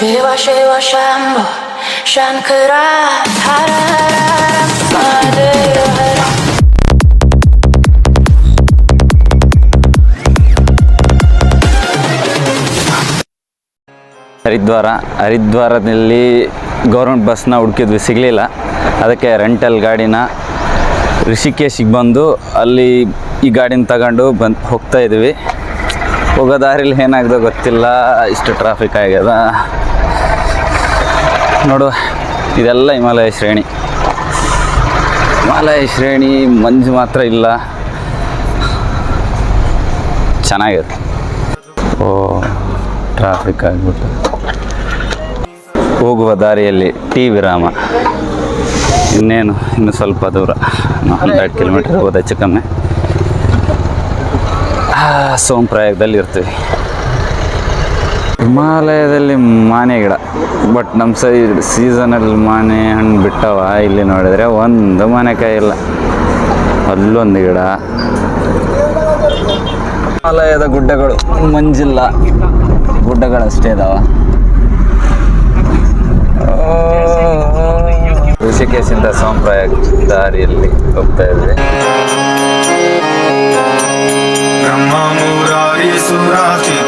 ಶಿವ ಶಿವ, ಶಂಭು, ಶಂಕರ, ಹರ ಹರಿದ್ವಾರ, ಹರಿದ್ವಾರದಲ್ಲಿ ಗೌರ್ಮೆಂಟ್ ಬಸ್ನ ಹುಡುಕಿದ್ವಿ, ಸಿಗಲಿಲ್ಲ. ಅದಕ್ಕೆ ರೆಂಟಲ್ ಗಾಡಿನ ಋಷಿಕೇಶಿಗೆ ಬಂದು ಅಲ್ಲಿ ಈ ಗಾಡಿನ ತಗೊಂಡು ಬಂದು ಹೋಗ್ತಾ ಇದ್ವಿ. ಹೋಗೋ ದಾರಿಲಿ ಏನಾಗ್ದೋ ಗೊತ್ತಿಲ್ಲ, ಇಷ್ಟು ಟ್ರಾಫಿಕ್ ಆಗ್ಯದ. ನೋಡು ಇದೆಲ್ಲ ಹಿಮಾಲಯ ಶ್ರೇಣಿ. ಹಿಮಾಲಯ ಶ್ರೇಣಿ ಮಂಜು ಮಾತ್ರ ಇಲ್ಲ. ಚೆನ್ನಾಗಿದೆ ಓ ಟ್ರಾಫಿಕ್ ಆಗಿಬಿಟ್ಟು. ಹೋಗುವ ದಾರಿಯಲ್ಲಿ ಟಿ ವಿರಾಮ. ಇನ್ನೇನು ಇನ್ನು ಸ್ವಲ್ಪ ದೂರ. ಹಂಡ್ರೆಡ್ ಕಿಲೋಮೀಟರ್ ಹೋದ ಹೆಚ್ಚು ಕಮ್ಮಿ. ಆ, ಸೋಮಪ್ರಾಯದಲ್ಲಿ ಇರ್ತೀವಿ. ಹಿಮಾಲಯದಲ್ಲಿ ಮಾನೆ ಗಿಡ. ಬಟ್ ನಮ್ಮ ಸೈಡ್ ಸೀಸನಲ್ಲಿ ಮಾನೆ ಹಣ್ಣು ಬಿಟ್ಟವ. ಇಲ್ಲಿ ನೋಡಿದರೆ ಒಂದು ಮಾನೆಕಾಯಿ ಇಲ್ಲ. ಅಲ್ಲೊಂದು ಗಿಡ. ಹಿಮಾಲಯದ ಗುಡ್ಡಗಳು. ಮಂಜಿಲ್ಲ. ಗುಡ್ಡಗಳಷ್ಟೇ ಇದಾವ. ಋಷಿಕೇಶಿಂದ ಸಂಪ್ರಾಯ ದಾರಿಯಲ್ಲಿ ಹೋಗ್ತಾ ಇದ್ವಿ. ಬ್ರಹ್ಮ ಮುರಾರಿ ಸುರಾತಿ